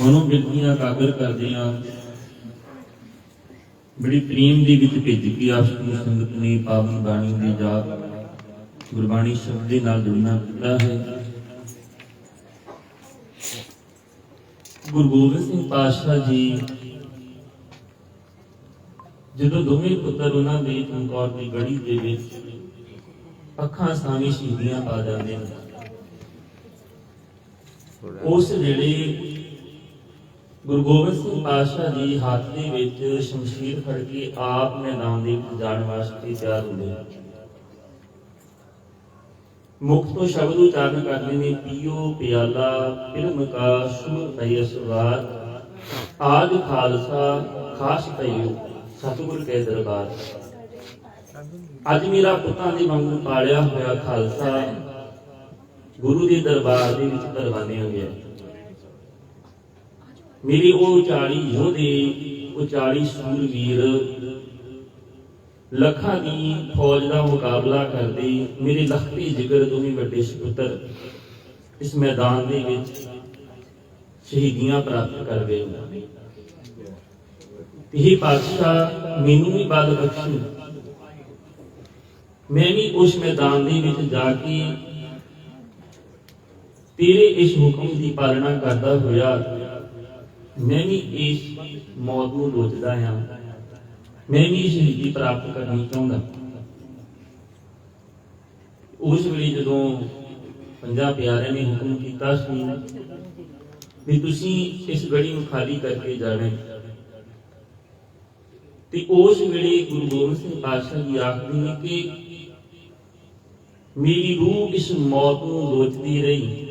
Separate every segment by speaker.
Speaker 1: ਮਨੋਂ ਬਿਰਤੀਆਂ ਕਾਗਰ ਕਰਦੇ ਆ ਬੜੀ ਪ੍ਰੇਮ ਦੇ ਵਿੱਚ ਭਿੱਜ ਕੇ ਆਸੂ ਸੰਗਤ ਨੇ ਪਾਵਨ ਬਾਣੀ ਦੀ ਜਾਪ ਗੁਰਬਾਣੀ ਸ਼ਬਦ ਦੇ ਨਾਲ ਜੁੜਨਾ ਕੀਤਾ ਹੈ। ਗੁਰੂ ਗੋਬਿੰਦ ਸਿੰਘ ਪਾਤਸ਼ਾਹ ਜੀ, ਜਦੋਂ ਦੋਵੇਂ ਪੁੱਤਰ ਉਹਨਾਂ ਦੇ ਚਮਕੌਰ ਦੀ ਗੜੀ ਦੇ ਵਿੱਚ ਅੱਖਾਂ ਸਾਹਮਣੇ ਸ਼ਹੀਦੀਆਂ ਪਾ ਜਾਂਦੇ ਨੇ ਉਸ ਵੇਲੇ ਗੁਰੂ ਗੋਬਿੰਦ ਸਿੰਘ ਪਾਤਸ਼ਾਹ ਜੀ ਹੱਥ ਦੇ ਵਿੱਚ ਸ਼ਮਸ਼ੀਰ ਫੜ ਕੇ ਆਪ ਮੈਦਾਨ ਦੇ ਜਾਣ ਵਾਸਤੇ ਤਿਆਰ ਹੁੰਦੇ ਮੁਖ ਤੋਂ ਸ਼ਬਦ ਉਚਾਰਨ ਕਰਦੇ ਨੇ, ਪੀਓ ਪਿਆਲਾ, ਫਿਲਮ ਕਾ ਸੁਰ ਪਈ ਸਵਾਰ ਆਜ ਖਾਲਸਾ, ਖਾਸ ਪਈਓ ਸਤਿਗੁਰ ਕੇ ਦਰਬਾਰ। ਅੱਜ ਮੇਰਾ ਪੁੱਤਾਂ ਦੀ ਮੰਗ ਪਾਲਿਆ ਹੋਇਆ ਖਾਲਸਾ ਗੁਰੂ ਦੇ ਦਰਬਾਰ ਦੇ ਵਿੱਚ ਕਰਵਾਨੇ ਗਿਆ। ਮੇਰੀ ਉਹ 40 ਯੋਧੇ, ਉਹ 40 ਸੂਰਵੀਰ ਲੱਖਾਂ ਦੀ ਫੌਜ ਦਾ ਮੁਕਾਬਲਾ ਕਰਦੇ, ਮੇਰੇ ਲਖਤੀ ਜਿਗਰ ਦੋਵੇਂ ਵੱਡੇ ਸੁਪੁੱਤਰ ਇਸ ਮੈਦਾਨ ਦੇ ਵਿੱਚ ਸ਼ਹੀਦੀਆਂ ਪ੍ਰਾਪਤ ਕਰ ਗਏ। ਇਹ ਪਾਤਸ਼ਾਹ ਮੈਨੂੰ ਵੀ ਬਲ ਬਖਸ਼ੀ। ਮੈਂ ਵੀ ਉਸ ਮੈਦਾਨ ਦੇ ਵਿੱਚ ਜਾ ਕੇ ਤੇਰੇ ਇਸ ਹੁਕਮ ਦੀ ਪਾਲਣਾ ਕਰਦਾ ਹੋਇਆ ਮੈਂ ਵੀ ਇਸ ਮੌਤ ਨੂੰ ਲੋਚਦਾ ਹਾਂ। ਮੈਂ ਵੀ ਸ਼ਹੀਦੀ ਪ੍ਰਾਪਤ ਕਰਨੀ ਚਾਹੁੰਦਾ ਉਸ ਵੇਲੇ ਜਦੋਂ ਪੰਜਾਂ ਪਿਆਰਿਆਂ ਨੇ ਹੁਕਮ ਕੀਤਾ ਸੀ ਵੀ ਤੁਸੀਂ ਇਸ ਗੜੀ ਨੂੰ ਖਾਲੀ ਕਰਕੇ ਜਾਣਾ ਤੇ ਉਸ ਵੇਲੇ ਗੁਰੂ ਗੋਬਿੰਦ ਸਿੰਘ ਪਾਤਸ਼ਾਹ ਜੀ ਆਖਦੇ ਨੇ ਕਿ ਮੇਰੀ ਰੂਹ ਇਸ ਮੌਤ ਨੂੰ ਲੋਚਦੀ ਰਹੀ।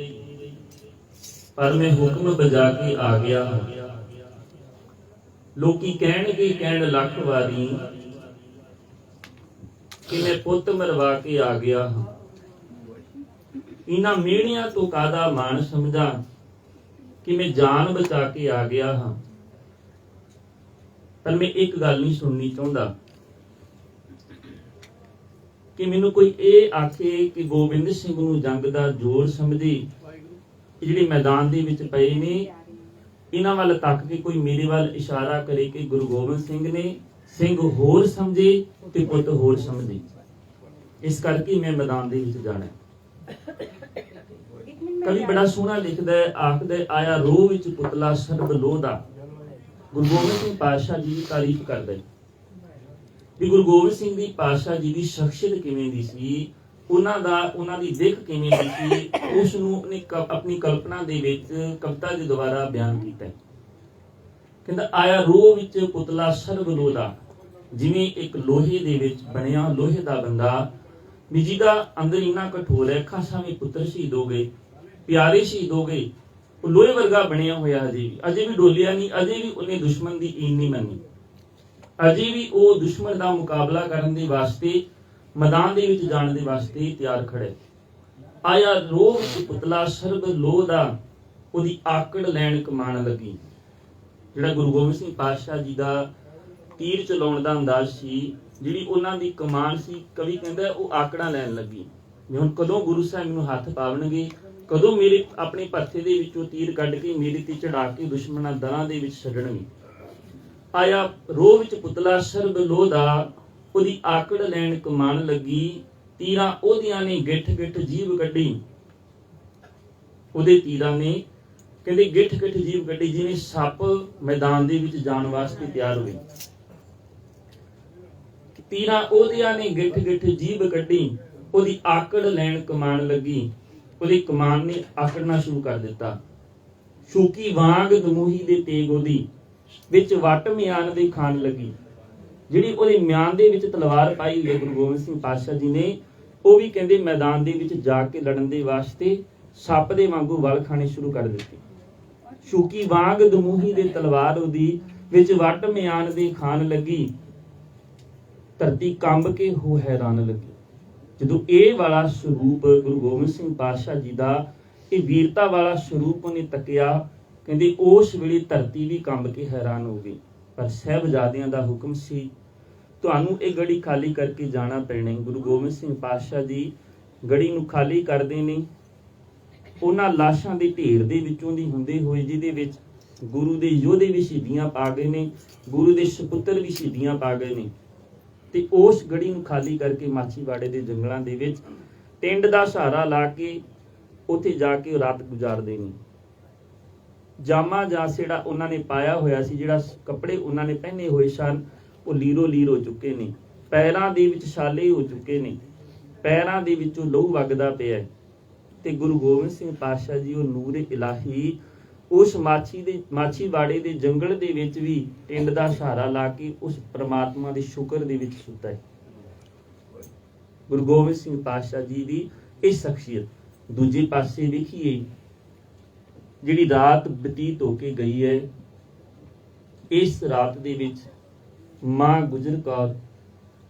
Speaker 1: ਪਰ ਮੈਂ ਹੁਕਮ ਬਜਾ ਕੇ ਆ ਗਿਆ ਹਾਂ। ਲੋਕੀ ਕਹਿਣਗੇ, ਕਹਿਣ ਲੱਖ ਵਾਰੀ ਕਿ ਮੈਂ ਪੁੱਤ ਮਰਵਾ ਕੇ ਆ ਗਿਆ ਹਾਂ। ਇਹਨਾਂ ਮਿਹਣਿਆਂ ਤੋਂ ਕਾਦਾ ਮਾਣ ਸਮਝਾਂ ਕਿ ਮੈਂ ਜਾਨ ਬਚਾ ਕੇ ਆ ਗਿਆ ਹਾਂ? ਪਰ ਮੈਂ ਇੱਕ ਗੱਲ ਨਹੀਂ ਸੁਣਨੀ ਚਾਹੁੰਦਾ। ਕਿ ਮੈਨੂੰ ਕੋਈ ਇਹ ਆਖੇ ਕਿ ਗੋਬਿੰਦ ਸਿੰਘ ਨੂੰ ਜੰਗ ਦਾ ਜੋਰ ਸਮਝੇ ਜਿਹੜੇ ਮੈਦਾਨ ਦੇ ਵਿੱਚ ਪਏ ਨੇ, ਇਹਨਾਂ ਵੱਲ ਤੱਕ ਕੇ ਕੋਈ ਮੇਰੇ ਵੱਲ ਇਸ਼ਾਰਾ ਕਰੇ ਕਿ ਗੁਰੂ ਗੋਬਿੰਦ ਸਿੰਘ ਨੇ ਸਿੰਘ ਹੋਰ ਸਮਝੇ ਤੇ ਪੁੱਤ ਹੋਰ ਸਮਝੇ। ਇਸ ਕਰਕੇ ਮੈਂ ਮੈਦਾਨ ਦੇ ਵਿੱਚ ਜਾਣਾ ਕਵੀ ਬੜਾ ਸੋਹਣਾ ਲਿਖਦਾ ਹੈ, ਆਖਦਾ ਆਇਆ ਰੋਹ ਵਿੱਚ ਪੁਤਲਾ ਸਰਬ ਲੋਹ ਦਾ ਗੁਰੂ ਗੋਬਿੰਦ ਸਿੰਘ ਪਾਤਸ਼ਾਹ ਜੀ ਦੀ ਤਾਰੀਫ ਕਰਦਾ ਹੈ। ਵੀ ਗੁਰੂ ਗੋਬਿੰਦ ਸਿੰਘ ਦੀ ਪਾਤਸ਼ਾਹ ਜੀ ਦੀ ਸ਼ਖਸੀਅਤ ਕਿਵੇਂ ਦੀ ਸੀ? ਉਹਨਾਂ ਦਾ, ਉਹਨਾਂ ਦੀ ਦਿੱਖ ਕਿਵੇਂ ਦੀ ਸੀ ਉਸ ਨੂੰ ਉਹਨੇ ਆਪਣੀ ਕਲਪਨਾ ਦੇ ਵਿੱਚ ਕਵਿਤਾ ਦੇ ਦੁਆਰਾ ਬਿਆਨ ਕੀਤਾ। ਕਹਿੰਦਾ, ਆਇਆ ਰੋਹ ਵਿੱਚ ਪੁਤਲਾ ਸਰਬ ਲੋਹ ਜਿਵੇਂ ਇੱਕ ਲੋਹੇ ਦੇ ਵਿੱਚ ਬਣਿਆ ਲੋਹੇ ਦਾ ਬੰਦਾ। ਵੀ ਜਿਹਦਾ ਅੰਦਰ ਇੰਨਾ ਕਠੋਰ ਹੈ ਖਾਸਾ ਵੀ ਪੁੱਤਰ ਸ਼ਹੀਦ ਹੋ ਗਏ, ਪਿਆਰੇ ਸ਼ਹੀਦ ਹੋ ਗਏ, ਉਹ ਲੋਹੇ ਵਰਗਾ ਬਣਿਆ ਹੋਇਆ ਅਜੇ ਵੀ। ਅਜੇ ਵੀ ਡੋਲਿਆ ਨਹੀਂ, ਅਜੇ ਵੀ ਉਹਨੇ ਦੁਸ਼ਮਣ ਦੀ ਈਨ ਨਹੀਂ ਮੰਨੀ। ਅਜੇ ਵੀ ਉਹ ਦੁਸ਼ਮਣ ਦਾ ਮੁਕਾਬਲਾ ਕਰਨ ਦੇ ਵਾਸਤੇ ਮੈਦਾਨ ਦੇ ਵਿੱਚ ਜਾਣ ਦੇ ਵਾਸਤੇ ਤਿਆਰ ਖੜੇ। ਆਇਆ ਰੋਹ ਪੁਤਲਾ ਸਰਬ ਲੋਹ ਦਾ ਉਹਦੀ ਆਕੜ ਲੈਣ ਕਮਾਣ ਲੱਗੀ। ਜਿਹੜਾ ਗੁਰੂ ਗੋਬਿੰਦ ਸਿੰਘ ਪਾਤਸ਼ਾਹ ਜੀ ਦਾ ਤੀਰ ਚਲਾਉਣ ਦਾ ਅੰਦਾਜ਼ ਸੀ, ਜਿਹੜੀ ਉਹਨਾਂ ਦੀ ਕਮਾਨ ਸੀ, ਕਵੀ ਕਹਿੰਦਾ ਉਹ ਆਕੜਾਂ ਲੈਣ ਲੱਗੀ। ਵੀ ਹੁਣ ਕਦੋਂ ਗੁਰੂ ਸਾਹਿਬ ਨੂੰ ਹੱਥ ਪਾਵਣਗੇ, ਕਦੋਂ ਮੇਰੇ ਆਪਣੇ ਪਰਥੇ ਦੇ ਵਿੱਚੋਂ ਤੀਰ ਕੱਢ ਕੇ ਮੇਰੇ ਤੇ ਚੜਾ ਕੇ ਦੁਸ਼ਮਣਾਂ ਦਲਾਂ ਦੇ ਵਿੱਚ ਛੱਡਣਗੇ। ਆਇਆ ਰੋਹ ਵਿੱਚ ਪੁਤਲਾ ਸਰਬ ਲੋਹ ਦਾ ਉਹਦੀ ਆਕੜ ਲੈਣ ਕਮਾਨ ਲੱਗੀ, ਤੀਰਾਂ ਉਹਦੀਆਂ ਨੇ ਗਿੱਠ ਗਿੱਠ ਜੀਵ ਕੱਢੀ। ਉਹਦੇ ਤੀਰਾਂ ਨੇ ਕਹਿੰਦੇ ਗਿੱਠ ਗਿੱਠ ਜੀਵ ਕੱਢੀ, ਜਿਵੇਂ ਸੱਪ ਮੈਦਾਨ ਦੇ ਵਿੱਚ ਜਾਣ ਵਾਸਤੇ ਤਿਆਰ ਹੋਈ ਤੀਰਾਂ ਉਹਦੀਆਂ ਨੇ ਗਿੱਠ ਗਿੱਠ ਜੀਵ ਕੱਢੀ, ਉਹਦੀ ਆਕੜ ਲੈਣ ਕਮਾਨ ਲੱਗੀ। ਉਹਦੀ ਕਮਾਨ ਨੇ ਆਕੜਨਾ ਸ਼ੁਰੂ ਕਰ ਦਿੱਤਾ। ਸ਼ੂਕੀ ਵਾਂਗ ਦਮੂਹੀ ਦੇ ਤੇਗ ਉਹਦੀ, ਵਿੱਚ ਵੱਟ ਮਿਆਨ ਦੇ ਖਾਣ ਲੱਗੀ। ਜਿਹੜੀ ਉਹਦੇ ਮਿਆਨ ਦੇ ਵਿੱਚ ਤਲਵਾਰ ਪਾਈ ਹੋਈ ਹੈ, ਗੁਰੂ ਗੋਬਿੰਦ ਸਿੰਘ ਪਾਤਸ਼ਾਹ ਜੀ ਨੇ, ਉਹ ਵੀ ਕਹਿੰਦੇ ਮੈਦਾਨ ਦੇ ਵਿੱਚ ਜਾ ਕੇ ਲੜਨ ਦੇ ਵਾਸਤੇ ਸੱਪ ਦੇ ਵਾਂਗੂ ਵਲ ਖਾਣੇ ਸ਼ੁਰੂ ਕਰ ਦਿੱਤੇ। ਸ਼ੂਕੀ ਵਾਂਗ ਦਮੂਹੀ ਦੇ ਤਲਵਾਰ ਉਹਦੀ ਵਿੱਚ ਵੱਟ ਮਿਆਨ ਦੇ ਖਾਣ ਲੱਗੀ। ਧਰਤੀ ਕੰਬ ਕੇ ਹੋ ਹੈਰਾਨ ਲੱਗੀ। ਜਦੋਂ ਇਹ ਵਾਲਾ ਸਰੂਪ ਗੁਰੂ ਗੋਬਿੰਦ ਸਿੰਘ ਪਾਤਸ਼ਾਹ ਜੀ ਦਾ, ਇਹ ਵੀਰਤਾ ਵਾਲਾ ਸਰੂਪ ਉਹਨੇ ਤੱਕਿਆ, ਕਹਿੰਦੇ ਉਸ ਵੇਲੇ ਧਰਤੀ ਵੀ ਕੰਬ ਕੇ ਹੈਰਾਨ ਹੋ ਗਈ। ਪਰ ਸਹਿਬਜ਼ਾਦਿਆਂ ਦਾ ਹੁਕਮ ਸੀ ਤੁਹਾਨੂੰ ਇਹ ਗੜੀ ਖਾਲੀ ਕਰਕੇ ਜਾਣਾ ਪੈਣਾ ਗੁਰੂ ਗੋਬਿੰਦ ਸਿੰਘ ਪਾਤਸ਼ਾਹ ਜੀ ਗੜੀ ਨੂੰ ਖਾਲੀ ਕਰਦੇ ਨੇ। ਉਹਨਾਂ ਲਾਸ਼ਾਂ ਦੇ ਢੇਰ ਦੇ ਵਿੱਚੋਂ ਦੀ ਹੁੰਦੇ ਹੋਏ ਜਿਹਦੇ ਵਿੱਚ ਗੁਰੂ ਦੇ ਯੋਧੇ ਵੀ ਸ਼ਹੀਦੀਆਂ ਪਾ ਗਏ ਨੇ, ਗੁਰੂ ਦੇ ਸੁਪੁੱਤਰ ਵੀ ਸ਼ਹੀਦੀਆਂ ਪਾ ਗਏ ਨੇ। ਤੇ ਉਸ ਗੜੀ ਨੂੰ ਖਾਲੀ ਕਰਕੇ ਮਾਛੀਵਾੜੇ ਦੇ ਜੰਗਲਾਂ ਦੇ ਵਿੱਚ ਟਿੰਡ ਦਾ ਸਹਾਰਾ ਲਾ ਕੇ ਉੱਥੇ ਜਾ ਕੇ ਰਾਤ ਗੁਜ਼ਾਰਦੇ ਨੇ। ਜਾਮਾ ਜਾਂ ਜਿਹੜਾ ਉਹਨਾਂ ਨੇ ਪਾਇਆ ਹੋਇਆ ਸੀ, ਜਿਹੜਾ ਕੱਪੜੇ ਉਹਨਾਂ ਨੇ ਪਹਿਨੇ ਹੋਏ ਸਨ। ਉਹ ਲੀਰੋ ਲੀਰ ਹੋ ਚੁੱਕੇ ਨੇ। ਪੈਰਾਂ ਦੇ ਵਿੱਚ ਛਾਲੇ ਹੋ ਚੁੱਕੇ ਨੇ। ਪੈਰਾਂ ਦੇ ਵਿੱਚੋਂ ਲਹੂ ਵਗਦਾ ਪਿਆ ਹੈ। ਤੇ ਗੁਰੂ ਗੋਬਿੰਦ ਸਿੰਘ ਪਾਤਸ਼ਾਹ ਜੀ, ਉਹ ਨੂਰ ਇਲਾਹੀ, ਉਸ ਮਾਛੀ ਦੇ, ਮਾਛੀਵਾੜੇ ਦੇ ਜੰਗਲ ਦੇ ਵਿੱਚ ਵੀ ਟਿੰਡ ਦਾ ਸਹਾਰਾ ਲਾ ਕੇ ਉਸ ਪ੍ਰਮਾਤਮਾ ਦੇ ਸ਼ੁਕਰ ਦੇ ਵਿੱਚ ਸੁੱਤਾ ਹੈ। ਗੁਰੂ ਗੋਬਿੰਦ ਸਿੰਘ ਪਾਤਸ਼ਾਹ ਜੀ ਦੀ ਇਹ ਸ਼ਖਸੀਅਤ। ਦੂਜੇ ਪਾਸੇ ਵੇਖੀਏ, ਜਿਹੜੀ ਰਾਤ ਬਤੀਤ ਹੋ ਕੇ ਗਈ ਹੈ, ਇਸ ਰਾਤ ਦੇ ਵਿੱਚ ਮਾਂ ਗੁਜਰ ਕੌਰ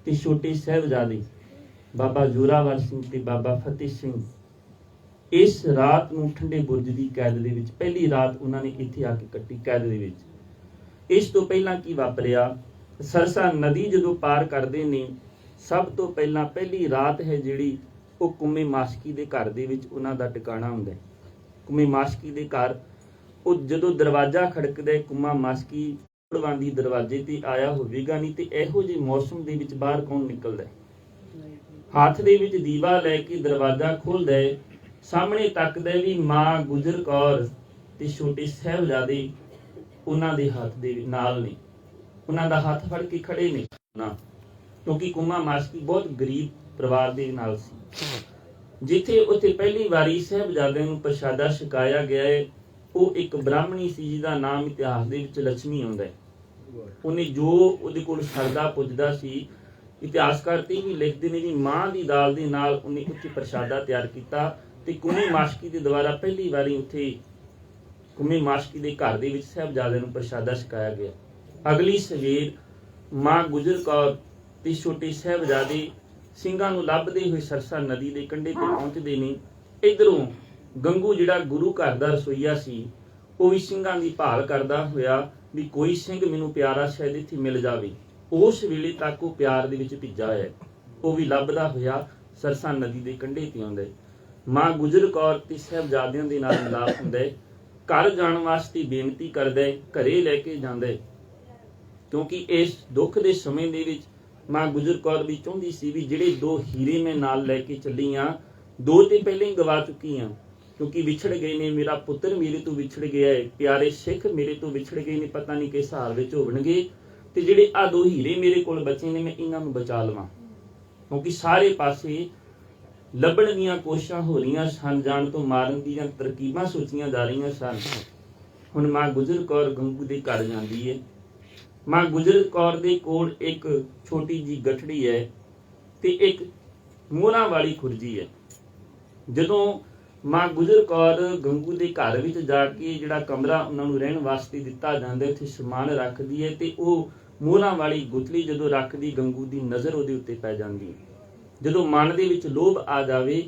Speaker 1: ਤੇ ਛੋਟੇ ਸਾਹਿਬਜ਼ਾਦੇ ਬਾਬਾ ਜੋਰਾਵਰ ਸਿੰਘ ਤੇ ਬਾਬਾ ਫਤਿਹ ਸਿੰਘ ਇਸ ਰਾਤ ਨੂੰ ਠੰਡੇ ਬੁਰਜ ਦੀ ਕੈਦ ਦੇ ਵਿੱਚ, ਪਹਿਲੀ ਰਾਤ ਉਹਨਾਂ ਨੇ ਇੱਥੇ ਆ ਕੇ ਕੱਟੀ ਕੈਦ ਦੇ ਵਿੱਚ। ਇਸ ਤੋਂ ਪਹਿਲਾਂ ਕੀ ਵਾਪਰਿਆ? ਸਰਸਾ ਨਦੀ ਜਦੋਂ ਪਾਰ ਕਰਦੇ ਨੇ, ਸਭ ਤੋਂ ਪਹਿਲਾਂ ਪਹਿਲੀ ਰਾਤ ਹੈ ਜਿਹੜੀ ਉਹ ਕੁੰਮੇ ਮਾਸਕੀ ਦੇ ਘਰ ਦੇ ਵਿੱਚ ਉਹਨਾਂ ਦਾ ਟਿਕਾਣਾ ਹੁੰਦਾ ਹੈ। ਕੁੰਮੇ ਮਾਸਕੀ ਦੇ ਘਰ, ਉਹ ਜਦੋਂ ਦਰਵਾਜ਼ਾ ਖੜਕਦਾ ਹੈ, ਕੁੰਮਾ ਮਾਸਕੀ ਪੜਵਾਂਦੀ ਦਰਵਾਜ਼ੇ ਤੇ ਆਇਆ ਹੋਵੇਗਾ ਨਹੀਂ ਤੇ ਇਹੋ ਜਿਹੇ ਮੌਸਮ ਦੇ ਵਿੱਚ ਬਾਹਰ ਕੌਣ ਨਿਕਲਦਾ ਹੱਥ ਦੇ ਵਿੱਚ ਦੀਵਾ ਲੈ ਕੇ ਦਰਵਾਜ਼ਾ ਖੋਲਦਾ ਹੈ, ਸਾਹਮਣੇ ਤੱਕਦਾ ਹੈ ਵੀ ਮਾਂ ਗੁਜਰ ਕੌਰ ਤੇ ਛੋਟੇ ਸਾਹਿਬਜ਼ਾਦੇ ਉਹਨਾਂ ਦੇ ਹੱਥ ਦੇ ਨਾਲ ਨੇ। ਉਹਨਾਂ ਦਾ ਹੱਥ ਫੜ ਕੇ ਖੜੇ ਨੇ। ਨਾ, ਕਿਉਂਕਿ ਕੁਮਾ ਮਾਸਕੀ ਬਹੁਤ ਗਰੀਬ ਪਰਿਵਾਰ ਦੇ ਨਾਲ ਸੀ। ਜਿੱਥੇ ਉੱਥੇ ਪਹਿਲੀ ਵਾਰੀ ਸਾਹਿਬਜ਼ਾਦਿਆਂ ਨੂੰ ਪ੍ਰਸ਼ਾਦਾ ਛਕਾਇਆ ਗਿਆ ਹੈ, ਉਹ ਇੱਕ ਬ੍ਰਾਹਮਣੀ ਸੀ ਜਿਹਦਾ ਨਾਮ ਇਤਿਹਾਸ ਦੇ ਵਿੱਚ ਲక్ష్ਮੀ ਆਉਂਦਾ ਹੈ। ਉਹਨੇ ਜੋ ਉਹਦੇ ਕੋਲ ਸਰਦਾ ਪੁੱਜਦਾ ਸੀ ਇਤਿਹਾਸਕਾਰ ਤੇ ਵੀ ਲਿਖਦੇ ਨੇ ਵੀ ਮਾਂ ਦੀ ਦਾਲ ਦੇ ਨਾਲ ਉਹਨੇ ਉੱਥੇ ਪ੍ਰਸ਼ਾਦਾ ਤਿਆਰ ਕੀਤਾ ਤੇ ਕੁਮੀ ਮਾਸ਼ਕੀ ਦੇ ਦੁਆਰਾ ਪਹਿਲੀ ਵਾਰੀ ਉੱਥੇ ਕੁਮੀ ਮਾਸ਼ਕੀ ਦੇ ਘਰ ਦੇ ਵਿੱਚ ਸਾਹਿਬਜ਼ਾਦਿਆਂ ਨੂੰ ਪ੍ਰਸ਼ਾਦਾ ਛਕਾਇਆ ਗਿਆ। ਅਗਲੀ ਸਵੇਰ ਮਾਂ ਗੁਜਰ ਕੌਰ ਤੇ ਛੋਟੇ ਸਾਹਿਬਜ਼ਾਦੇ ਸਿੰਘਾਂ ਨੂੰ ਲੱਭਦੇ ਹੋਏ ਸਰਸਾ ਨਦੀ ਦੇ ਕੰਢੇ ਤੇ ਪਹੁੰਚਦੇ ਨੇ। ਇਧਰੋਂ ਗੰਗੂ ਜਿਹੜਾ ਗੁਰੂ ਘਰ ਦਾ ਰਸੋਈਆ ਸੀ, ਉਹ ਵੀ ਸਿੰਘਾਂ ਦੀ ਭਾਲ ਕਰਦਾ ਹੋਇਆ ਵੀ ਕੋਈ ਸਿੰਘ ਮੈਨੂੰ ਪਿਆਰਾ ਸ਼ਾਇਦ ਇੱਥੇ ਮਿਲ ਜਾਵੇ। ਉਸ ਵੇਲੇ ਤੱਕ ਉਹ ਪਿਆਰ ਦੇ ਵਿੱਚ ਭਿੱਜਾ ਹੋਇਆ। ਉਹ ਵੀ ਲੱਭਦਾ ਹੋਇਆ ਸਰਸਾ ਨਦੀ ਦੇ ਕੰਢੇ ਤੇ ਆਉਂਦਾ ਮਾਂ ਗੁਜਰ ਕੌਰ ਤੇ ਸਾਹਿਬਜ਼ਾਦਿਆਂ ਦੇ ਨਾਲ ਮਿਲਾਪ ਹੁੰਦਾ ਹੈ। ਘਰ ਜਾਣ ਵਾਸਤੇ ਬੇਨਤੀ ਕਰਦਾ ਹੈ, ਘਰੇ ਲੈ ਕੇ ਜਾਂਦਾ ਹੈ। ਕਿਉਂਕਿ ਇਸ ਦੁੱਖ ਦੇ ਸਮੇਂ ਦੇ ਵਿੱਚ ਮਾਂ ਗੁਜਰ ਕੌਰ ਵੀ ਚਾਹੁੰਦੀ ਸੀ ਵੀ ਜਿਹੜੇ ਦੋ ਹੀਰੇ ਮੈਂ ਨਾਲ ਲੈ ਕੇ ਚੱਲੀ ਆ, ਦੋ ਤੇ ਪਹਿਲਾਂ ਹੀ ਗਵਾ ਚੁੱਕੀ ਆ। ਕਿਉਂਕਿ ਵਿਛੜ ਗਏ ਨੇ, ਮੇਰਾ ਪੁੱਤਰ ਮੇਰੇ ਤੋਂ ਵਿਛੜ ਗਿਆ ਹੈ, ਪਿਆਰੇ ਸਿੱਖ ਮੇਰੇ ਤੋਂ ਵਿਛੜ ਗਏ ਨੇ, ਪਤਾ ਨਹੀਂ ਕਿਸ ਹਾਲ ਵਿੱਚ ਹੋਣਗੇ ਤੇ ਜਿਹੜੇ ਆ ਦੋ ਹੀਰੇ ਮੇਰੇ ਕੋਲ ਬਚੇ ਨੇ, ਮੈਂ ਇਹਨਾਂ ਨੂੰ ਬਚਾ ਲਵਾਂ। ਕਿਉਂਕਿ ਸਾਰੇ ਪਾਸੇ ਲੱਭਣ ਦੀਆਂ ਕੋਸ਼ਿਸ਼ਾਂ ਹੋ ਰਹੀਆਂ ਸਨ, ਜਾਣ ਤੋਂ ਮਾਰਨ ਦੀਆਂ ਤਰਕੀਬਾਂ ਸੋਚੀਆਂ ਜਾ ਰਹੀਆਂ ਸਨ। ਹੁਣ ਮਾਂ ਗੁਜਰ ਕੌਰ ਗੰਗੂ ਦੇ ਘਰ ਜਾਂਦੀ ਹੈ। ਮਾਂ ਗੁਜਰ ਕੌਰ ਦੇ ਕੋਲ ਇੱਕ ਛੋਟੀ ਜੀ ਗਠੜੀ ਹੈ ਤੇ ਇੱਕ ਮੋਹਰਾਂ ਵਾਲੀ ਖੁਰਜੀ ਹੈ। ਜਦੋਂ ਮਾਂ ਗੁਜਰ ਕੌਰ ਗੰਗੂ ਦੇ ਘਰ ਵਿੱਚ ਜਾ ਕੇ ਜਿਹੜਾ ਕਮਰਾ ਉਹਨਾਂ ਨੂੰ ਰਹਿਣ ਵਾਸਤੇ ਦਿੱਤਾ ਜਾਂਦਾ ਹੈ, ਉੱਥੇ ਸਮਾਨ ਰੱਖਦੀ ਹੈ ਤੇ ਉਹ ਮੋਹਰਾਂ ਵਾਲੀ ਗੁਤਲੀ ਜਦੋਂ ਰੱਖਦੀ ਗੰਗੂ ਦੀ ਨਜ਼ਰ ਉਹਦੇ ਉੱਤੇ ਪੈ ਜਾਂਦੀ ਹੈ। ਜਦੋਂ ਮਨ ਦੇ ਵਿੱਚ ਲੋਭ ਆ ਜਾਵੇ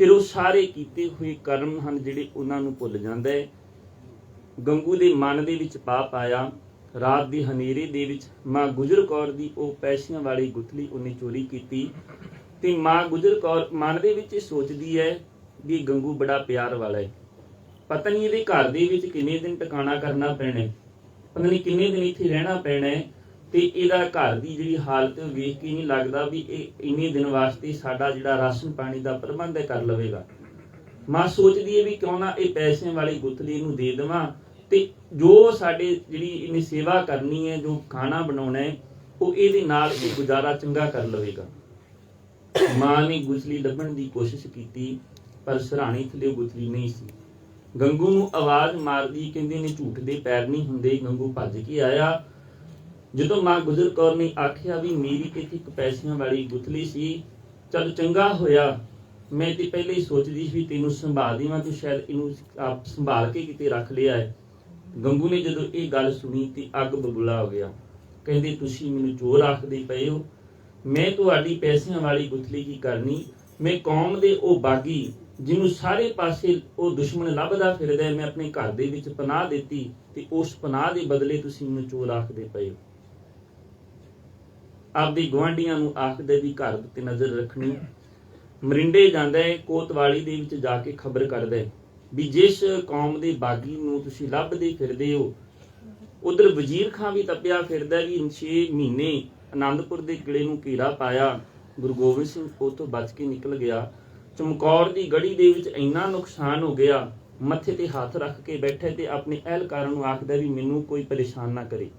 Speaker 1: ਫਿਰ ਉਹ ਸਾਰੇ ਕੀਤੇ ਹੋਏ ਕਰਮ ਹਨ ਜਿਹੜੇ ਉਹਨਾਂ ਨੂੰ ਭੁੱਲ ਜਾਂਦਾ ਹੈ। ਗੰਗੂ ਦੇ ਮਨ ਦੇ ਵਿੱਚ ਪਾਪ ਆਇਆ ਰਾਤ ਦੀ ਹਨੇਰੇ ਦੇ ਵਿੱਚ ਮਾਂ ਗੁਜਰ ਕੌਰ ਦੀ ਉਹ ਪੈਸਿਆਂ ਵਾਲੀ ਗੁੱਥਲੀ ਉਹਨੇ ਚੋਰੀ ਕੀਤੀ ਤੇ ਮਾਂ ਗੁਜਰ ਕੌਰ ਮਨ ਦੇ ਵਿੱਚ ਇਹ ਸੋਚਦੀ ਹੈ ਵੀ ਗੰਗੂ ਬੜਾ ਪਿਆਰ ਵਾਲਾ ਹੈ ਪਤਾ ਨਹੀਂ ਇਹਦੇ ਘਰ ਦੇ ਵਿੱਚ ਕਿੰਨੇ ਦਿਨ ਟਿਕਾਣਾ ਕਰਨਾ ਪੈਣਾ ਹੈ ਪਤਾ ਨਹੀਂ ਕਿੰਨੇ ਦਿਨ ਇੱਥੇ ਰਹਿਣਾ ਪੈਣਾ ਹੈ ਤੇ ਇਹਦਾ ਘਰ ਦੀ ਜਿਹੜੀ ਹਾਲਤ ਵੇਖ ਕੇ ਨਹੀਂ ਲੱਗਦਾ ਵੀ ਇਹ ਇੰਨੇ ਦਿਨ ਵਾਸਤੇ ਸਾਡਾ ਜਿਹੜਾ ਰਾਸ਼ਨ ਪਾਣੀ ਦਾ ਪ੍ਰਬੰਧ ਹੈ ਕਰ ਲਵੇਗਾ। ਮਾਂ ਸੋਚਦੀ ਹੈ ਵੀ ਕਿਉਂ ਨਾ ਇਹ ਪੈਸੇ ਵਾਲੀ ਗੁੱਥਲੀ ਨੂੰ ਦੇ ਦੇਵਾਂ ਤੇ ਜੋ ਸਾਡੇ ਜਿਹੜੀ ਇਹਨੇ ਸੇਵਾ ਕਰਨੀ ਹੈ ਜੋ ਖਾਣਾ ਬਣਾਉਣਾ ਹੈ ਉਹ ਇਹਦੇ ਨਾਲ ਇਹ ਗੁਜ਼ਾਰਾ ਚੰਗਾ ਕਰ ਲਵੇਗਾ। ਮਾਂ ਨੇ ਗੁਥਲੀ ਲੱਭਣ ਦੀ ਕੋਸ਼ਿਸ਼ ਕੀਤੀ। ਪਰ ਸਰਾਣੀ ਥਲੇ ਗੁਥਲੀ ਨਹੀਂ ਸੀ। ਗੰਗੂ ਨੂੰ ਆਵਾਜ਼ ਮਾਰਦੀ ਕਹਿੰਦੇ ਨੇ ਝੂਠ ਦੇ ਪੈਰ ਨਹੀਂ ਹੁੰਦੇ, ਗੰਗੂ ਭੱਜ ਕੇ ਆਇਆ। ਜਦੋਂ ਮਾਂ ਗੁਜਰ ਕੌਰ ਨੇ ਆਖਿਆ ਵੀ ਮੇਰੀ ਤੇ ਇੱਕ ਪੈਸਿਆਂ ਵਾਲੀ ਗੁਥਲੀ ਸੀ, ਚਲ ਚੰਗਾ ਹੋਇਆ। ਮੈਂ ਤੇ ਪਹਿਲੇ ਹੀ ਸੋਚਦੀ ਸੀ ਤੈਨੂੰ ਸੰਭਾਲ ਦੇਵਾਂ ਤੂੰ ਸ਼ਾਇਦ ਇਹਨੂੰ ਆਪ ਸੰਭਾਲ ਕੇ ਕਿਤੇ ਰੱਖ ਲਿਆ ਹੈ। ਗੰਗੂ ਨੇ ਜਦੋਂ ਇਹ ਗੱਲ ਸੁਣੀ ਤੇ ਅੱਗ ਬਬੂਲਾ ਹੋ ਗਿਆ। ਕਹਿੰਦੇ, ਤੁਸੀਂ ਮੈਨੂੰ ਚੋਰ ਆਖਦੇ ਪਏ ਹੋ। ਮੈਂ ਤੁਹਾਡੀ ਪੈਸਿਆਂ ਵਾਲੀ ਗੁਥਲੀ ਕੀ ਕਰਨੀ? ਮੈਂ ਕੌਮ ਦੇ ਉਹ ਬਾਗੀ ਜਿਹਨੂੰ ਸਾਰੇ ਪਾਸੇ ਉਹ ਦੁਸ਼ਮਣ ਲੱਭਦਾ ਫਿਰਦਾ ਮੈਂ ਆਪਣੇ ਘਰ ਦੇ ਵਿੱਚ ਪਨਾਹ ਦਿੱਤੀ ਤੇ ਉਸ ਪਨਾਹ ਦੇ ਬਦਲੇ ਤੁਸੀਂ ਮੈਨੂੰ ਚੋਰ ਆਖਦੇ ਪਏ ਹੋ। ਆਪਦੇ ਗਵਾਂਢੀਆਂ ਨੂੰ ਆਖਦੇ ਵੀ ਘਰ ਤੇ ਨਜ਼ਰ ਰੱਖਣੀ। ਮਰਿੰਡੇ ਜਾਂਦਾ ਹੈ, ਕੋਤਵਾਲੀ ਦੇ ਵਿੱਚ ਜਾ ਕੇ ਖਬਰ ਕਰਦਾ ਹੈ ਵੀ ਜਿਸ ਕੌਮ ਦੇ ਬਾਗੀ ਨੂੰ ਤੁਸੀਂ ਲੱਭਦੇ ਫਿਰਦੇ ਹੋ, ਉਧਰ ਵਜ਼ੀਰ ਖਾਂ ਵੀ ਤੱਪਿਆ ਫਿਰਦਾ ਵੀ 6 ਮਹੀਨੇ ਆਨੰਦਪੁਰ ਦੇ ਕਿਲੇ ਨੂੰ ਘੇਰਾ ਪਾਇਆ। ਗੁਰੂ ਗੋਬਿੰਦ ਸਿੰਘ ਉਹ ਤੋਂ ਬਚ ਕੇ ਨਿਕਲ ਗਿਆ। ਚਮਕੌਰ ਦੀ ਗੜੀ ਦੇ ਵਿੱਚ ਇੰਨਾ ਨੁਕਸਾਨ ਹੋ ਗਿਆ, ਮੱਥੇ ਤੇ ਹੱਥ ਰੱਖ ਕੇ ਬੈਠੇ ਤੇ ਆਪਣੇ ਅਹਿਲਕਾਰਾਂ ਨੂੰ ਆਖਦਾ ਵੀ ਮੈਨੂੰ ਕੋਈ ਪਰੇਸ਼ਾਨ ਨਾ ਕਰੇ।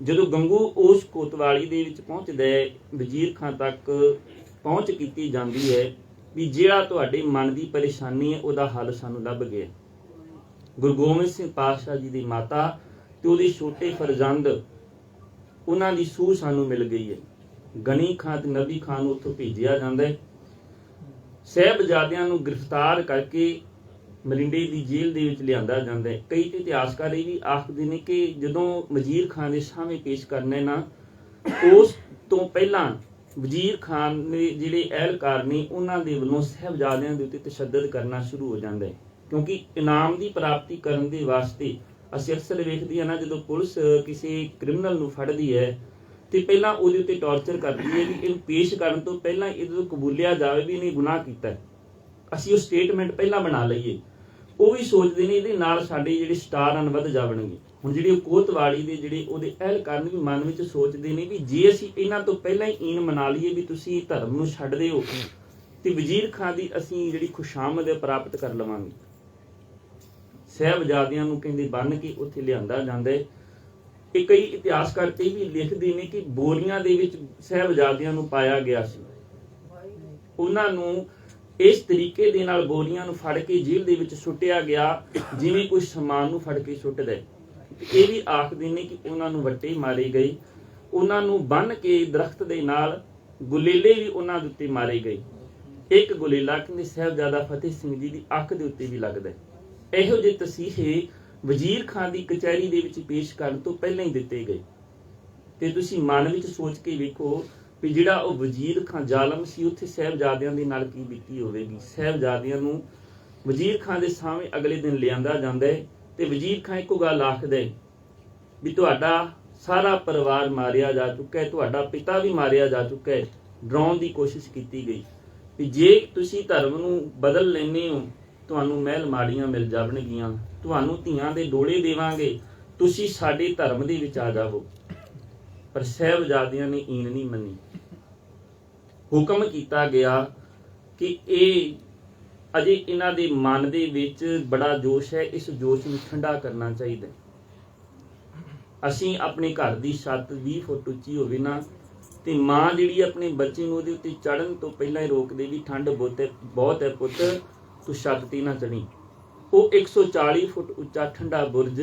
Speaker 1: ਜਦੋਂ ਗੰਗੂ ਉਸ ਕੋਤਵਾਲੀ ਦੇ ਵਿੱਚ ਪਹੁੰਚਦਾ ਹੈ, ਵਜ਼ੀਰ ਖਾਂ ਤੱਕ ਪਹੁੰਚ ਕੀਤੀ ਜਾਂਦੀ ਹੈ ਵੀ ਜਿਹੜਾ ਤੁਹਾਡੇ ਮਨ ਦੀ ਪਰੇਸ਼ਾਨੀ ਹੈ, ਉਹਦਾ ਹੱਲ ਸਾਨੂੰ ਲੱਭ ਗਿਆ। ਗੁਰੂ ਗੋਬਿੰਦ ਸਿੰਘ ਪਾਤਸ਼ਾਹ ਜੀ ਦੀ ਮਾਤਾ ਤੇ ਉਹਦੇ ਛੋਟੇ ਫਰਜ਼ੰਦ, ਉਹਨਾਂ ਦੀ ਸੂਹ ਸਾਨੂੰ ਮਿਲ ਗਈ ਹੈ। ਗਨੀ ਖਾਨ ਤੇ ਨਬੀ ਖਾਨ ਨੂੰ ਉੱਥੋਂ ਭੇਜਿਆ ਜਾਂਦਾ ਹੈ। ਸਹਿਬਜ਼ਾਦਿਆਂ ਨੂੰ ਗ੍ਰਿਫਤਾਰ ਕਰਕੇ ਮਰਿੰਡੇ ਦੀ ਜੇਲ੍ਹ ਦੇ ਵਿੱਚ ਲਿਆਂਦਾ ਜਾਂਦਾ ਹੈ। ਕਈ ਇਤਿਹਾਸਕਾਰ ਇਹ ਵੀ ਆਖਦੇ ਨੇ ਕਿ ਜਦੋਂ ਵਜ਼ੀਰ ਖਾਨ ਦੇ ਸਾਹਮਣੇ ਪੇਸ਼ ਕਰਨਾ ਨਾ ਉਸ ਤੋਂ ਪਹਿਲਾਂ ਵਜ਼ੀਰ ਖਾਨ ਦੇ ਜਿਹੜੇ ਅਹਿਲਕਾਰ ਨੇ, ਉਹਨਾਂ ਦੇ ਵੱਲੋਂ ਸਹਿਬਜ਼ਾਦਿਆਂ ਦੇ ਉੱਤੇ ਤਸ਼ੱਦਦ ਕਰਨਾ ਸ਼ੁਰੂ ਹੋ ਜਾਂਦਾ ਹੈ। ਕਿਉਂਕਿ ਇਨਾਮ ਦੀ ਪ੍ਰਾਪਤੀ ਕਰਨ ਦੇ ਵਾਸਤੇ ਅਸੀਂ ਅਕਸਰ ਵੇਖਦੇ ਹਾਂ ਨਾ, ਜਦੋਂ ਪੁਲਿਸ ਕਿਸੇ ਕ੍ਰਿਮੀਨਲ ਨੂੰ ਫੜਦੀ ਹੈ ਤੇ ਪਹਿਲਾਂ ਉਹਦੇ ਉੱਤੇ ਟੌਰਚਰ ਕਰਦੀ ਹੈ ਕਿ ਇਹਨੂੰ ਪੇਸ਼ ਕਰਨ ਤੋਂ ਪਹਿਲਾਂ ਇਹਦੇ ਤੋਂ ਕਬੂਲਿਆ ਜਾਵੇ ਵੀ ਇਹਨੇ ਗੁਨਾਹ ਕੀਤਾ ਅਸੀਂ ਉਹ ਸਟੇਟਮੈਂਟ ਪਹਿਲਾਂ ਬਣਾ ਲਈਏ। ਉਹ ਵੀ ਸੋਚਦੇ ਨੇ ਇਹਦੇ ਨਾਲ ਸਾਡੇ ਜਿਹੜੇ ਸਟਾਰ ਹਨ ਵੱਧ ਜਾਵਣਗੇ। ਹੁਣ ਜਿਹੜੀ ਕੋਤਵਾਲੀ ਦੇ ਜਿਹੜੇ ਉਹਦੇ ਅਹਿਲਕਾਰ ਨੇ ਵੀ ਮਨ ਵਿੱਚ ਸੋਚਦੇ ਨੇ ਵੀ ਜੇ ਅਸੀਂ ਇਹਨਾਂ ਤੋਂ ਪਹਿਲਾਂ ਹੀ ਈਨ ਮਨਾ ਲਈਏ ਵੀ ਤੁਸੀਂ ਧਰਮ ਨੂੰ ਛੱਡਦੇ ਹੋ ਤੇ ਵਜ਼ੀਰ ਖਾਂ ਦੀ ਅਸੀਂ ਜਿਹੜੀ ਖੁਸ਼ਾਮਦ ਹੈ ਪ੍ਰਾਪਤ ਕਰ ਲਵਾਂਗੇ। ਸਹਿਬਜ਼ਾਦਿਆਂ ਨੂੰ ਕਹਿੰਦੇ ਬੰਨ ਕੇ ਉੱਥੇ ਲਿਆਂਦਾ ਜਾਂਦਾ ਹੈ। ਇਹ ਕਈ ਇਤਿਹਾਸਕਾਰ ਤੇ ਵੀ ਲਿਖਦੇ ਨੇ ਕਿ ਬੋਰੀਆਂ ਦੇ ਵਿੱਚ ਸਹਿਬਜ਼ਾਦਿਆਂ ਨੂੰ ਪਾਇਆ ਗਿਆ ਸੀ। ਉਹਨਾਂ ਨੂੰ ਇਸ ਤਰੀਕੇ ਦੇ ਨਾਲ ਬੋਰੀਆਂ ਨੂੰ ਫੜ ਕੇ ਜੇਲ੍ਹ ਦੇ ਵਿੱਚ ਸੁੱਟਿਆ ਗਿਆ, ਜਿਵੇਂ ਕੋਈ ਸਮਾਨ ਨੂੰ ਫੜ ਕੇ ਸੁੱਟਦਾ ਇਹ ਵੀ ਆਖਦੇ ਨੇ ਕਿ ਉਹਨਾਂ ਨੂੰ ਵੱਟੇ ਮਾਰੇ ਗਏ। ਉਹਨਾਂ ਨੂੰ ਬੰਨ ਕੇ ਦਰਖਤ ਦੇ ਨਾਲ ਗੁਲੇਲੇ ਵੀ ਉਹਨਾਂ ਦੇ ਉੱਤੇ ਮਾਰੇ ਗਏ। ਇੱਕ ਗੁਲੇਲਾ ਕਹਿੰਦੇ, ਸਾਹਿਬਜ਼ਾਦਾ ਫਤਿਹ ਸਿੰਘ ਜੀ ਦੀ ਅੱਖ ਦੇ ਉੱਤੇ ਵੀ ਲੱਗਦਾ ਇਹੋ ਜਿਹੇ ਤਸੀਹੇ ਵਜ਼ੀਰ ਖਾਨ ਦੀ ਕਚਹਿਰੀ ਦੇ ਵਿੱਚ ਪੇਸ਼ ਕਰਨ ਤੋਂ ਪਹਿਲਾਂ ਹੀ ਦਿੱਤੇ ਗਏ। ਤੇ ਤੁਸੀਂ ਮਨ ਵਿੱਚ ਸੋਚ ਕੇ ਵੇਖੋ ਵੀ ਜਿਹੜਾ ਉਹ ਵਜ਼ੀਰ ਖਾਨ ਜ਼ਾਲਮ ਸੀ, ਉੱਥੇ ਸਹਿਬਜ਼ਾਦਿਆਂ ਦੇ ਨਾਲ ਕੀ ਬੀਤੀ ਹੋਵੇਗੀ? ਸਹਿਬਜ਼ਾਦਿਆਂ ਨੂੰ ਵਜ਼ੀਰ ਖਾਨ ਦੇ ਸਾਹਮਣੇ ਅਗਲੇ ਦਿਨ ਲਿਆਂਦਾ ਜਾਂਦਾ ਹੈ ਤੇ ਵਜ਼ੀਰ ਖਾਨ ਇੱਕੋ ਗੱਲ ਆਖਦਾ ਹੈ ਵੀ ਤੁਹਾਡਾ ਸਾਰਾ ਪਰਿਵਾਰ ਮਾਰਿਆ ਜਾ ਚੁੱਕਾ ਹੈ, ਤੁਹਾਡਾ ਪਿਤਾ ਵੀ ਮਾਰਿਆ ਜਾ ਚੁੱਕਾ ਹੈ, ਡਰਾਉਣ ਦੀ ਕੋਸ਼ਿਸ਼ ਕੀਤੀ ਗਈ। ਵੀ ਜੇ ਤੁਸੀਂ ਧਰਮ ਨੂੰ ਬਦਲ ਲੈਨੇ ਹੋ ਤੁਹਾਨੂੰ ਮਹਿਲ ਮਾੜੀਆਂ ਮਿਲ ਜਾਣਗੀਆਂ ਤੁਹਾਨੂੰ ਧੀਆਂ ਦੇ ਡੋਲੇ ਦੇਵਾਂਗੇ। ਤੁਸੀਂ ਸਾਡੇ ਧਰਮ ਦੇ ਵਿੱਚ ਆ ਜਾਵੋ। ਪਰ ਸਹਿਬਜ਼ਾਦਿਆਂ ਨੇ ਈਨ ਨਹੀਂ ਮੰਨੀ। ਹੁਕਮ ਕੀਤਾ ਗਿਆ ਕਿ ਇਹ ਅਜੇ ਇਹਨਾਂ ਦੇ ਮਨ ਦੇ ਵਿੱਚ ਬੜਾ ਜੋਸ਼ ਹੈ। ਇਸ ਜੋਸ਼ ਨੂੰ ਠੰਡਾ ਕਰਨਾ ਚਾਹੀਦਾ ਅਸੀਂ ਆਪਣੇ ਘਰ ਦੀ ਛੱਤ 20 ਫੁੱਟ ਉੱਚੀ ਹੋਵੇ ਨਾ, ਤੇ ਮਾਂ ਜਿਹੜੀ ਆਪਣੇ ਬੱਚੇ ਨੂੰ ਉਹਦੇ ਉੱਤੇ ਚੜਨ ਤੋਂ ਪਹਿਲਾਂ ਹੀ ਰੋਕਦੇ ਵੀ ਠੰਡ ਬਹੁਤ ਹੈ ਬਹੁਤ ਹੈ ਪੁੱਤ। ਤੂੰ ਛੱਤ ਨਾ ਚੜੀ ਉਹ 140 ਫੁੱਟ ਉੱਚਾ ਠੰਡਾ ਬੁਰਜ,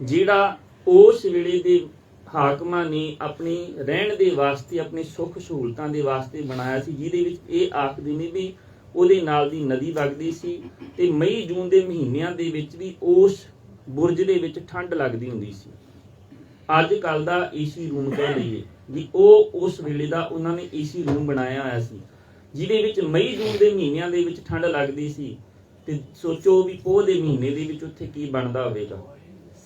Speaker 1: ਜਿਹੜਾ ਉਸ ਵੇਲੇ ਦੇ ਹਾਕਮਾਂ ਨੇ ਆਪਣੀ ਰਹਿਣ ਦੇ ਵਾਸਤੇ, ਆਪਣੀ ਸੁੱਖ ਸਹੂਲਤਾਂ ਦੇ ਵਾਸਤੇ ਬਣਾਇਆ ਸੀ, ਜਿਹਦੇ ਵਿੱਚ ਇਹ ਆਖਦੇ ਨੇ ਵੀ ਉਹਦੇ ਨਾਲ ਦੀ ਨਦੀ ਵਗਦੀ ਸੀ ਤੇ ਮਈ ਜੂਨ ਦੇ ਮਹੀਨਿਆਂ ਦੇ ਵਿੱਚ ਵੀ ਉਸ ਬੁਰਜ ਦੇ ਵਿੱਚ ਠੰਡ ਲੱਗਦੀ ਹੁੰਦੀ ਸੀ। ਅੱਜ ਕੱਲ ਦਾ ਏਸੀ ਰੂਮ ਕਹਿ ਲਈਏ ਵੀ ਉਹ ਉਸ ਵੇਲੇ ਦਾ ਉਹਨਾਂ ਨੇ ਏਸੀ ਰੂਮ ਬਣਾਇਆ ਹੋਇਆ ਸੀ। ਜਿਹਦੇ ਵਿੱਚ ਮਈ ਜੂਨ ਦੇ ਮਹੀਨਿਆਂ ਦੇ ਵਿੱਚ ਠੰਡ ਲੱਗਦੀ ਸੀ, ਤੇ ਸੋਚੋ ਵੀ ਪੋਹ ਦੇ ਮਹੀਨੇ ਦੇ ਵਿੱਚ ਉੱਥੇ ਕੀ ਬਣਦਾ ਹੋਵੇਗਾ।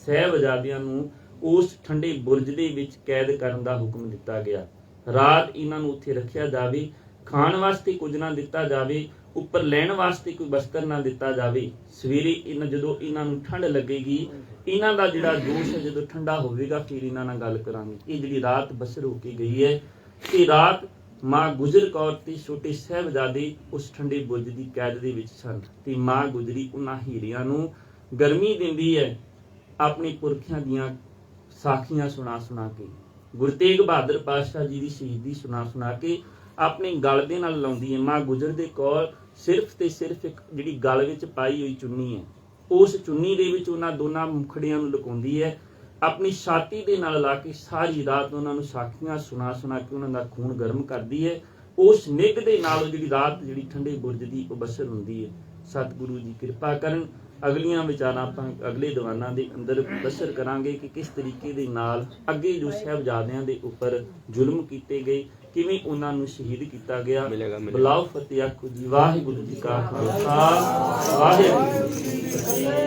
Speaker 1: ਸਹਿਬਜ਼ਾਦਿਆਂ ਨੂੰ ਉਸ ਠੰਡੇ ਬੁਰਜ ਦੇ ਵਿੱਚ ਕੈਦ ਕਰਨ ਦਾ ਹੁਕਮ ਦਿੱਤਾ ਗਿਆ। ਰਾਤ ਇਹਨਾਂ ਨੂੰ ਉੱਥੇ ਰੱਖਿਆ ਜਾਵੇ, ਖਾਣ ਵਾਸਤੇ ਕੁਝ ਨਾ ਦਿੱਤਾ ਜਾਵੇ, ਉੱਪਰ ਲੈਣ ਵਾਸਤੇ ਕੋਈ ਬਸਤਰ ਨਾ ਦਿੱਤਾ ਜਾਵੇ। ਸਵੇਰੇ ਇਹਨਾਂ ਜਦੋਂ ਇਹਨਾਂ ਨੂੰ ਠੰਡ ਲੱਗੇਗੀ, ਇਹਨਾਂ ਦਾ ਜਿਹੜਾ ਜੋਸ਼ ਹੈ, ਜਦੋਂ ਠੰਡਾ ਹੋਵੇਗਾ, ਫਿਰ ਇਹਨਾਂ ਨਾਲ ਗੱਲ ਕਰਾਂਗੇ। ਇਹ ਜਿਹੜੀ ਰਾਤ ਬਸਰ ਹੋ ਕੇ ਗਈ ਹੈ, ਇਹ ਰਾਤ ਮਾਂ ਗੁਜਰ ਕੌਰ ਤੇ ਛੋਟੇ ਸਾਹਿਬਜ਼ਾਦੇ ਉਸ ਠੰਡੇ ਬੁਰਜ ਦੀ ਕੈਦ ਦੇ ਵਿੱਚ ਸਨ ਤੇ ਮਾਂ ਗੁਜਰੀ ਉਹਨਾਂ ਹੀਰਿਆਂ ਨੂੰ ਗਰਮੀ ਦਿੰਦੀ ਹੈ। ਆਪਣੇ ਪੁਰਖਿਆਂ ਦੀਆਂ ਸਾਖੀਆਂ ਸੁਣਾ ਸੁਣਾ ਕੇ, ਗੁਰੂ ਤੇਗ ਬਹਾਦਰ ਪਾਤਸ਼ਾਹ ਜੀ ਦੀ ਸ਼ਹੀਦੀ ਸੁਣਾ ਸੁਣਾ ਕੇ ਆਪਣੇ ਗਲ ਦੇ ਨਾਲ ਲਾਉਂਦੀ ਹੈ। ਮਾਂ ਗੁਜਰ ਦੇ ਕੋਲ ਸਿਰਫ ਤੇ ਸਿਰਫ ਇੱਕ ਜਿਹੜੀ ਗਲ ਵਿੱਚ ਪਾਈ ਹੋਈ ਚੁੰਨੀ ਹੈ। ਉਸ ਚੁੰਨੀ ਦੇ ਵਿੱਚ ਉਹਨਾਂ ਦੋਨਾਂ ਮੁਖੜਿਆਂ ਨੂੰ ਲੁਕਾਉਂਦੀ ਹੈ। ਆਪਣੀ ਛਾਤੀ ਦੇ ਨਾਲ ਲਾ ਕੇ ਸਾਰੀ ਰਾਤ ਉਹਨਾਂ ਨੂੰ ਸਾਖੀਆਂ ਸੁਣਾ ਸੁਣਾ ਕੇ ਉਹਨਾਂ ਦਾ ਖੂਨ ਗਰਮ ਕਰਦੀ ਹੈ। ਉਸ ਨਿੱਘ ਦੇ ਨਾਲ ਜਿਹੜੀ ਰਾਤ ਜਿਹੜੀ ਠੰਡੇ ਬੁਰਜ ਦੀ ਉਹ ਬਸਰ ਹੁੰਦੀ ਹੈ। ਸਤਿਗੁਰੂ ਜੀ ਕਿਰਪਾ ਕਰਨ ਅਗਲੀਆਂ ਵਿਚਾਰਾਂ ਆਪਾਂ ਅਗਲੇ ਦੀਵਾਨਾਂ ਦੇ ਅੰਦਰ ਬਸਰ ਕਰਾਂਗੇ ਕਿ ਕਿਸ ਤਰੀਕੇ ਦੇ ਨਾਲ ਅੱਗੇ ਜੋ ਸਾਹਿਬਜ਼ਾਦਿਆਂ ਦੇ ਉੱਪਰ ਜ਼ੁਲਮ ਕੀਤੇ ਗਏ ਕਿਵੇਂ ਉਹਨਾਂ ਨੂੰ ਸ਼ਹੀਦ ਕੀਤਾ ਗਿਆ। ਬਲਾਉ ਫਤਿਹ ਆਖੋ ਜੀ ਵਾਹਿਗੁਰੂ ਜੀ ਕਾ ਖਾਲਸਾ ਵਾਹਿਗੁਰੂ ਜੀ ਕੀ ਫਤਿਹ।